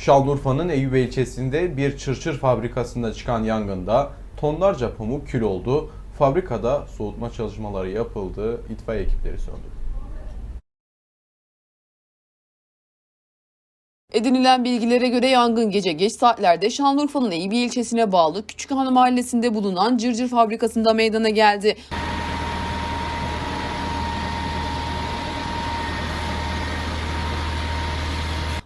Şanlıurfa'nın Eyüp ilçesinde bir çırçır fabrikasında çıkan yangında tonlarca pamuk kül oldu. Fabrikada soğutma çalışmaları yapıldı. İtfaiye ekipleri söndürdü. Edinilen bilgilere göre yangın gece geç saatlerde Şanlıurfa'nın Eyüp ilçesine bağlı Küçükhan mahallesinde bulunan cırcır fabrikasında meydana geldi.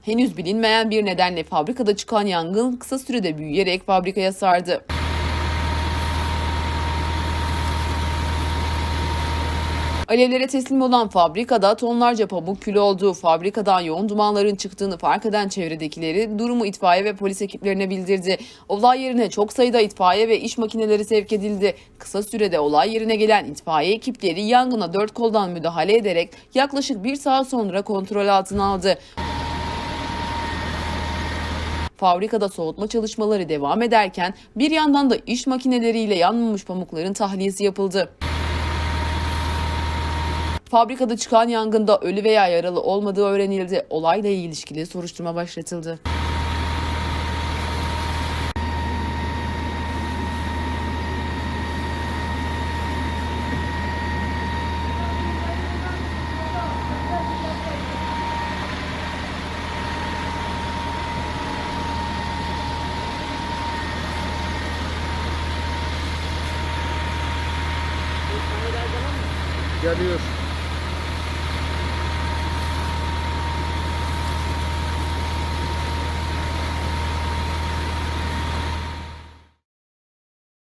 Henüz bilinmeyen bir nedenle fabrikada çıkan yangın kısa sürede büyüyerek fabrikaya sardı. Alevlere teslim olan fabrikada tonlarca pamuk külü olduğu, fabrikadan yoğun dumanların çıktığını fark eden çevredekileri durumu itfaiye ve polis ekiplerine bildirdi. Olay yerine çok sayıda itfaiye ve iş makineleri sevk edildi. Kısa sürede olay yerine gelen itfaiye ekipleri yangına dört koldan müdahale ederek yaklaşık bir saat sonra kontrol altına aldı. Fabrikada soğutma çalışmaları devam ederken bir yandan da iş makineleriyle yanmamış pamukların tahliyesi yapıldı. Fabrikada çıkan yangında ölü veya yaralı olmadığı öğrenildi. Olayla ilişkili soruşturma başlatıldı. Deus.